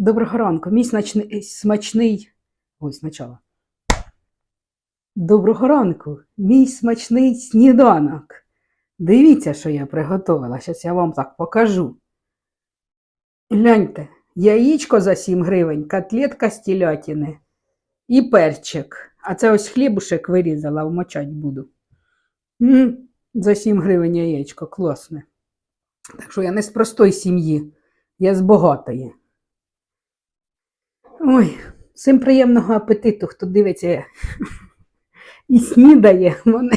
Доброго ранку. Мій смачний, смачний. Ой, спочатку. Доброго ранку. Мій смачний сніданок. Дивіться, що я приготувала. Зараз я вам так покажу. Гляньте, яєчко за 7 гривень, котлетка з телятини і перчик. А це ось хлібушек вирізала, вмочать буду. М, За 7 гривень яєчко, класне. Так що я не з простої сім'ї, я з багатої. Ой, всім приємного апетиту, хто дивиться і снідає мене.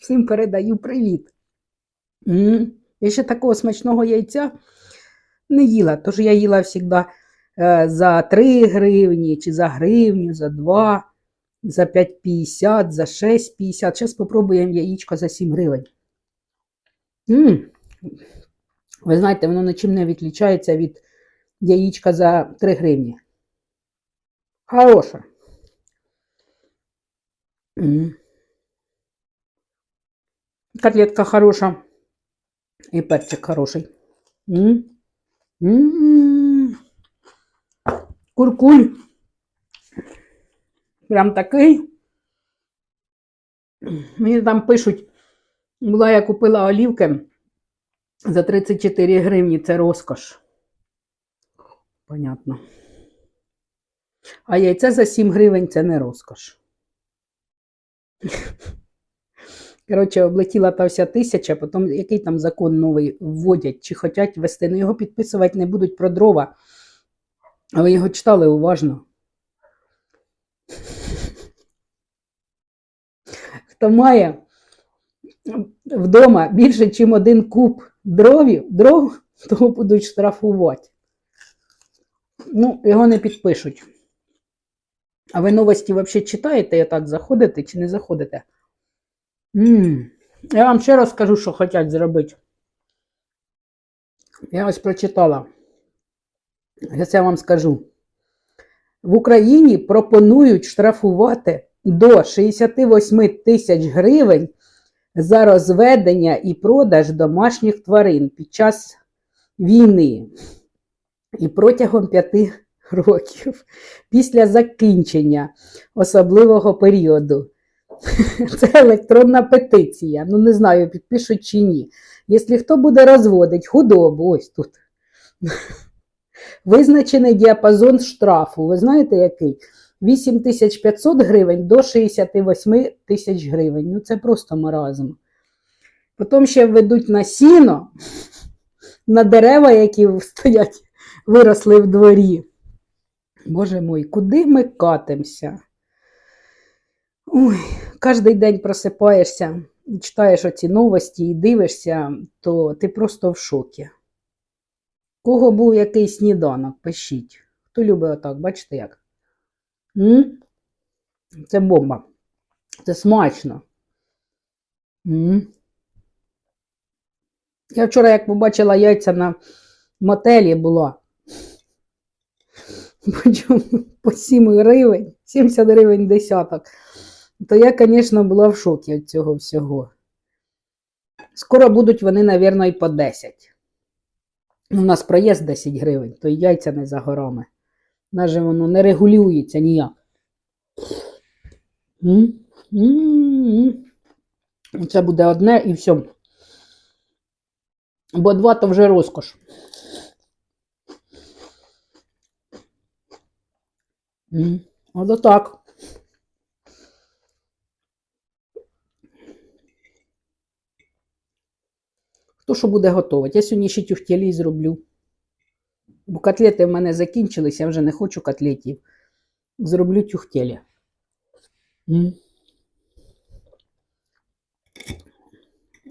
Всім передаю привіт. М, Я ще такого смачного яйця не їла, тож я їла завжди е, за 3 гривні, чи за гривню, за 2, за 5,50, за 6,50. Зараз спробуємо яєчко за 7 гривень. М, Ви знаєте, воно нічим не відрізняється від яєчка за 3 гривні. Хороша. Котлетка хороша. І перчик хороший. Куркуль. Прям такий. Мені там пишуть, була я купила олівки за 34 гривні. Це розкош. Понятно. А яйце за 7 гривень це не розкош. Коротше, облетіла та вся тисяча, потім який там закон новий вводять, чи хочуть вести. Ну його підписувати не будуть про дрова. А ви його читали уважно. Хто має вдома більше, ніж один куб дровів, дров, того будуть штрафувати. Ну, його не підпишуть. А ви новості взагалі читаєте, я так заходите чи не заходите? м Я вам ще раз скажу, що хочуть зробити. Я ось прочитала. Я вам скажу. В Україні пропонують штрафувати до 68 тисяч гривень за розведення і продаж домашніх тварин під час війни і протягом п'яти років після закінчення особливого періоду. Це електронна петиція. Ну, не знаю, підпишуть чи ні. Якщо хто буде розводити худобу, ось тут. Визначений діапазон штрафу. Ви знаєте який? 8500 гривень до 68 тисяч гривень. Ну, це просто маразм. Потім ще введуть на сіно, на дерева, які стоять, виросли в дворі. Боже мой, куди ми катимося? Ой, кожен день просипаєшся, читаєш оці новості і дивишся, то ти просто в шокі. Кого був який сніданок, пишіть. Хто любить отак, бачите як? М? Це бомба. Це смачно. М? Я вчора, як побачила яйця на мотелі була. По 7 гривень, 70 гривень десяток. То я, звісно, була в шокі від цього всього. Скоро будуть вони, мабуть, і по 10. У нас проїзд 10 гривень, то яйця не за горами. Навіть воно не регулюється ніяк. Це буде одне і все. Бо два то вже розкош. М, Ото так. Хто що буде готувати? Я сьогодні ще тюфтєлі зроблю. Бо котлети в мене закінчились, я вже не хочу котлетів. Зроблю тюхтєлі. М.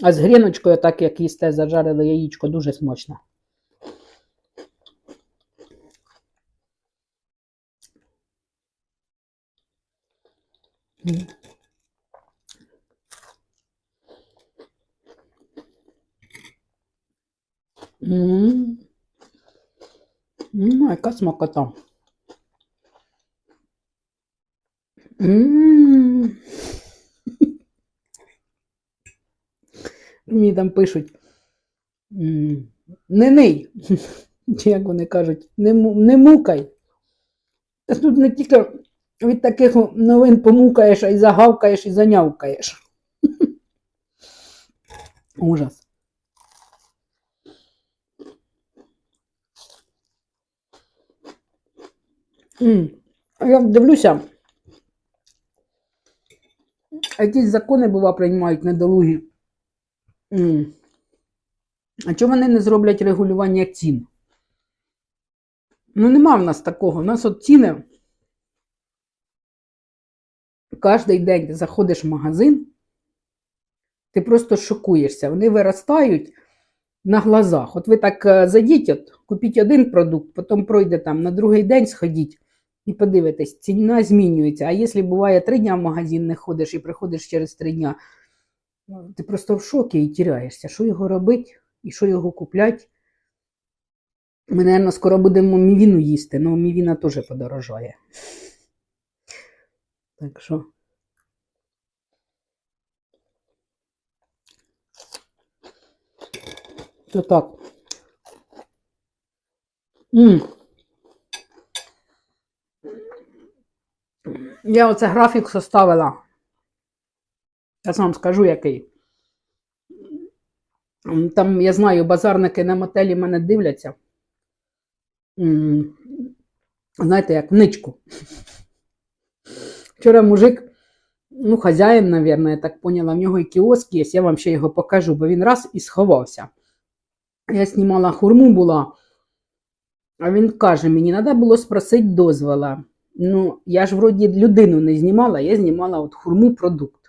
А з гріночкою, так як їсте, зажарили яєчко, дуже смачно. М. М. М, яка смакота. М. Мені там пишуть. Не ний. Як вони кажуть, не, му- не мукай. Тут не тільки від таких новин помукаєш, й загавкаєш і занявкаєш. Ужас. Я дивлюся, якісь закони, бува, приймають недолугі. А чому вони не зроблять регулювання цін? Ну, нема в нас такого. У нас от ціни. Кожний день заходиш в магазин, ти просто шокуєшся. Вони виростають на глазах. От ви так е, зайдіть, от, купіть один продукт, потім пройде там на другий день сходіть і подивитесь, ціна змінюється. А якщо буває три дня в магазин не ходиш і приходиш через три дня, ну, ти просто в шокі і тіряєшся. Що його робити і що його купляти? Ми, мабуть, скоро будемо мівіну їсти, але мівіна теж подорожає. Так що. То так. М. Я оце графік составила. Я сам скажу, який. Там, я знаю, базарники на мотелі мене дивляться. М, Знаєте, як ничку. Вчора мужик, ну, хазяїн, мабуть, я так поняла, в нього і кіоск є, я вам ще його покажу, бо він раз і сховався. Я знімала хурму була, а він каже, мені треба було спросити дозвола. Ну, я ж вроді людину не знімала, я знімала от хурму продукт.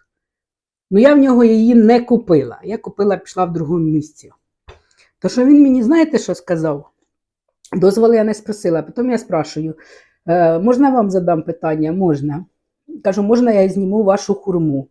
Ну, я в нього її не купила. Я купила, пішла в другому місці. То що він мені, знаєте, що сказав? Дозволу я не спросила. Потім я спрашую, е, можна вам задам питання? Можна. Кажу, можна я зніму вашу хурму?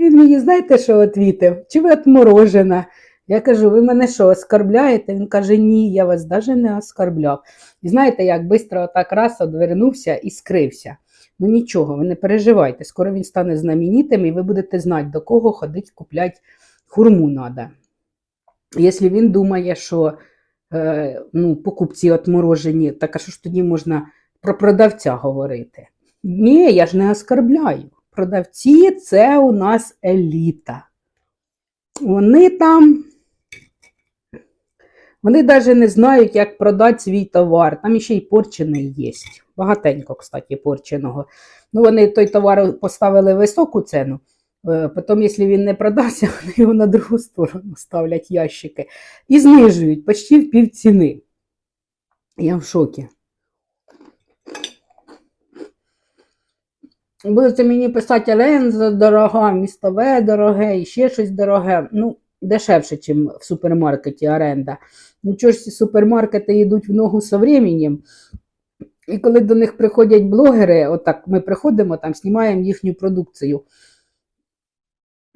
Він мені, знаєте, що відповів? Чи ви отморожена? Я кажу, ви мене що, оскорбляєте? Він каже, ні, я вас навіть не оскорбляв. І знаєте, як швидко отак раз одвернувся і скрився. Ну нічого, ви не переживайте, скоро він стане знаменитим, і ви будете знати, до кого ходить купляти хурму надо. Якщо він думає, що е, ну, покупці отморожені, так а що ж тоді можна про продавця говорити? Ні, я ж не оскорбляю. Продавці це у нас еліта. Вони там, вони навіть не знають, як продати свій товар. Там ще й порчений є. Багатенько, кстати, порченого. Ну, вони той товар поставили високу ціну. Е, Потім, якщо він не продався, вони його на другу сторону ставлять ящики і знижують почти в пів ціни. Я в шокі. Будете мені писати Аленза дорога, містове дороге, і ще щось дороге. Ну, дешевше, ніж в супермаркеті оренда. Ну, чого ж ці супермаркети йдуть в ногу з временем. І коли до них приходять блогери, отак ми приходимо, там знімаємо їхню продукцію.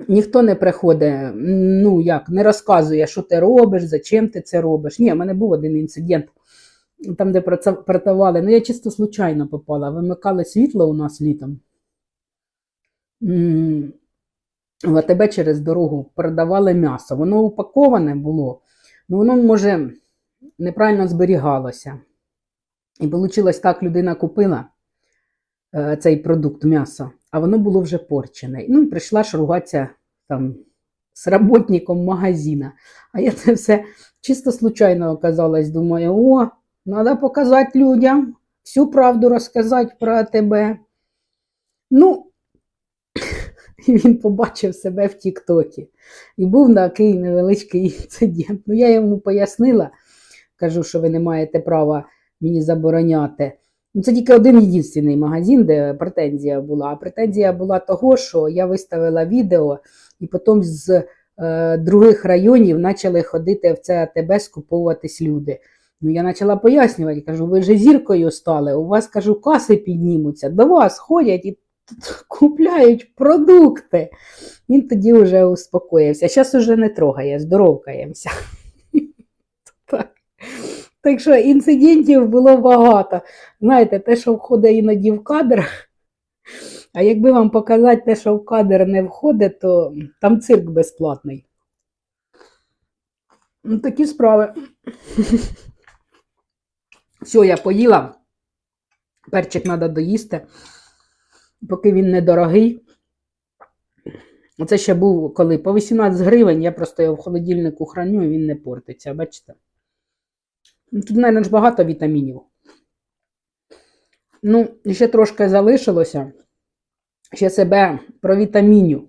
Ніхто не приходить, ну як, не розказує, що ти робиш, зачем ти це робиш. Ні, в мене був один інцидент, там, де продавали. Ну, я чисто случайно попала. Вимикали світло у нас літом. В АТБ через дорогу продавали м'ясо. Воно упаковане було, ну воно, може, неправильно зберігалося. І вийшло так, людина купила е, цей продукт м'ясо, а воно було вже порчене. Ну і прийшла ж ругатися там з работником магазина. А я це все чисто случайно оказалось. Думаю, о, треба показати людям, всю правду розказати про тебе. Ну, і він побачив себе в Тіктокі. І був такий невеличкий інцидент. Ну, я йому пояснила, кажу, що ви не маєте права мені забороняти. Ну, це тільки один єдиний магазин, де претензія була. А претензія була того, що я виставила відео, і потім з е, других районів почали ходити в це АТБ, скуповуватись люди. Ну, я почала пояснювати, кажу, ви же зіркою стали, у вас, кажу, каси піднімуться, до вас ходять і купляють продукти. Він тоді вже успокоївся. Зараз уже не трогає, здоровкаємося. Так. Так що інцидентів було багато. Знаєте, те, що входить іноді в кадр. А якби вам показати те, що в кадр не входить, то там цирк безплатний. Ну, такі справи. Все, я поїла. Перчик треба доїсти, поки він недорогий. Оце ще був коли по 18 гривень, я просто його в холодильнику храню і він не портиться, бачите? Ну, Тут, мабуть, ж багато вітамінів. Ну, ще трошки залишилося. Ще себе провітаміню.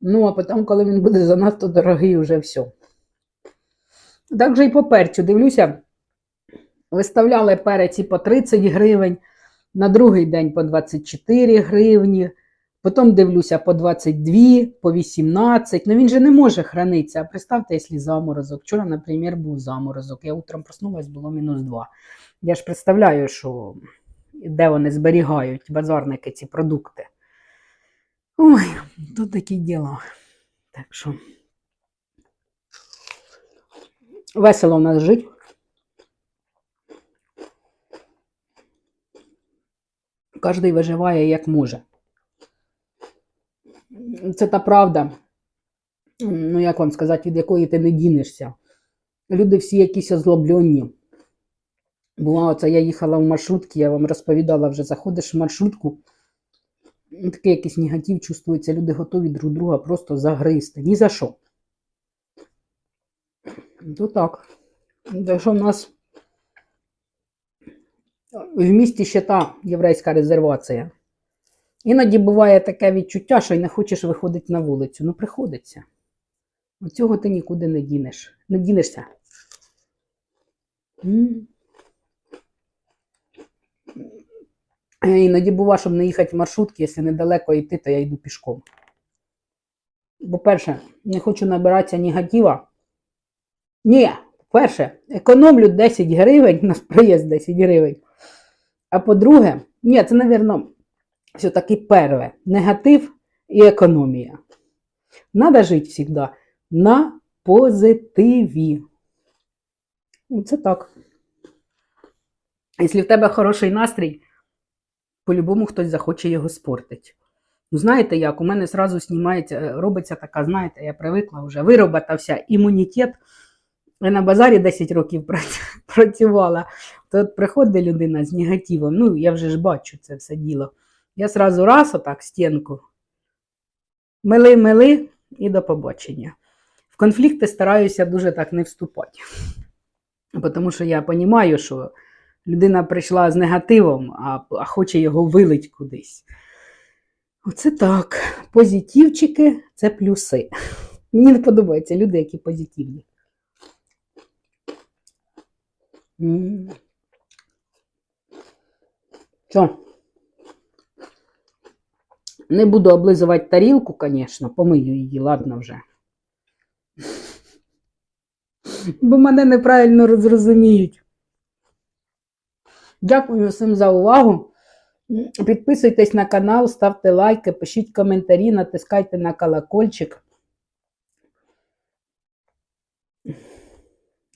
Ну, а потім, коли він буде занадто дорогий, вже все. Так же і по перцю. Дивлюся, виставляли перець і по 30 гривень, на другий день по 24 гривні. Потім дивлюся по 22, по 18. Ну він же не може хранитися. А представте, якщо заморозок. Вчора, наприклад, був заморозок. Я утром проснулась, було мінус 2. Я ж представляю, що де вони зберігають базарники ці продукти. Ой, тут такі діла. Так що. Весело в нас жить. Кожний виживає як може. Це та правда, ну як вам сказати, від якої ти не дінешся. Люди всі якісь озлоблені. Була оце я їхала в маршрутці, я вам розповідала, вже заходиш в маршрутку. Такий якийсь негатив чувствується, люди готові друг друга просто загризти. Ні за що. То так. Так що в нас в місті ще та єврейська резервація. Іноді буває таке відчуття, що й не хочеш виходити на вулицю. Ну, приходиться. От цього ти нікуди не дінеш. Не дінешся. Е, Іноді бува, щоб не їхати в маршрутки, якщо недалеко йти, то я йду пішком. По-перше, не хочу набиратися негатива. Ні, перше, економлю 10 гривень на проїзд 10 гривень. А по-друге, ні, це, мабуть, все-таки перве. Негатив і економія. Надо жити завжди на позитиві. Ну, Це так. Якщо в тебе хороший настрій, по-любому хтось захоче його спортити. Ну, знаєте як, у мене зразу знімається, робиться така, знаєте, я привикла вже, вироботався імунітет. Я на базарі 10 років працювала, то приходить людина з негативом, ну, я вже ж бачу це все діло. Я сразу раз отак стінку. Мили-мили і до побачення. В конфлікти стараюся дуже так не вступати. Тому що я розумію, що людина прийшла з негативом, а, а хоче його вилить кудись. Оце так. Позитивчики це плюси. Мені не подобаються люди, які позитивні. М. Що? Не буду облизувати тарілку, звісно, помию її, ладно вже. Бо мене неправильно зрозуміють. Дякую всім за увагу. Підписуйтесь на канал, ставте лайки, пишіть коментарі, натискайте на колокольчик.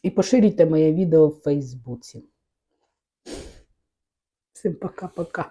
І поширюйте моє відео в Фейсбуці. Всім пока-пока.